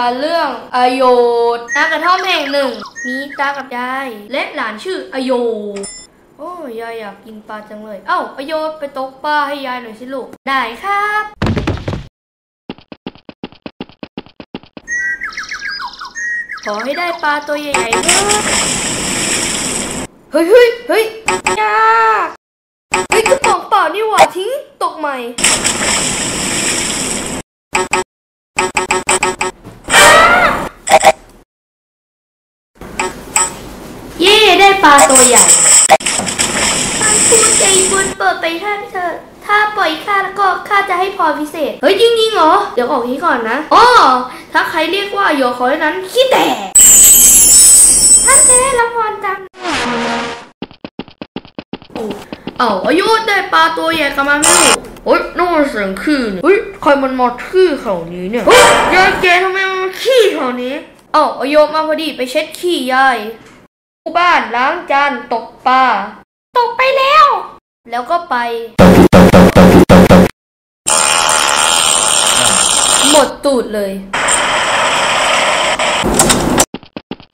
ทานเรื่องอโยธนากระท่อมแห่งหนึ่ง มีตากับยาย และหลานชื่ออโยโอ้ยายอยากกินปลาจังเลย เอ้าอโยไปตกปลาให้ยายหน่อยสิลูก ได้ครับขอให้ได้ปลาตัวใหญ่ๆเถอะเฮ้ยเฮ้ยเฮ้ยยากเฮ้ยกระป๋องเปล่านี่หว่าทิ้งตกใหม่ ลาตัวใหญ่ท่านผู้ใจบุญเปิดไปท่านเถอะถ้าปล่อยข้าแล้วก็ข้าจะให้พรพิเศษ เฮ้ยจริงๆเหรอ เดี๋ยวออกนี้ก่อนนะอ๋อถ้าใครเรียกว่าโยขอให้นั้นขี้แตกท่านจะได้รับพรจังเอ้าอายุได้ปลาตัวใหญ่กลับมาไม่รู้เฮ้ยนั่นมันเสียงขี้นี่เฮ้ยใครมันมาขี้แถวนี้เนี่ยเฮ้ยยายแกทำไมมันมาขี้แถวนี้เอ้าอายุมาพอดีไปเช็ดขี้ยาย บ้านล้างจานตกปลาตกไปแล้ว แล้วก็ไป หมดตูดเลย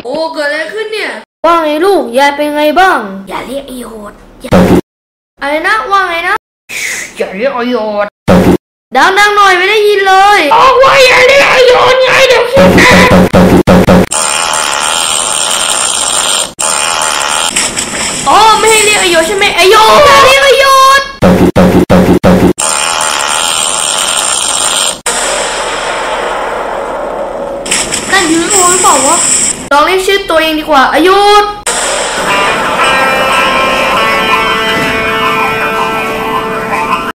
โอ้เกิดอะไรขึ้นเนี่ย ว่าไงลูก ยายเป็นไงบ้าง อย่าเรียกไอโยดอะไรนะ ว่าไงนะ อย่าเรียกไอโยดดังๆหน่อยไม่ได้ยินเลยบอกว่าอย่าเรียกไอ ไม่ให้เรียกอโยใช่ไหมอโยอย่เรียกอโยนั่นยืนโหรือเปล่าวะลองเรียกชื่อตัวเองดีกว่าอายุ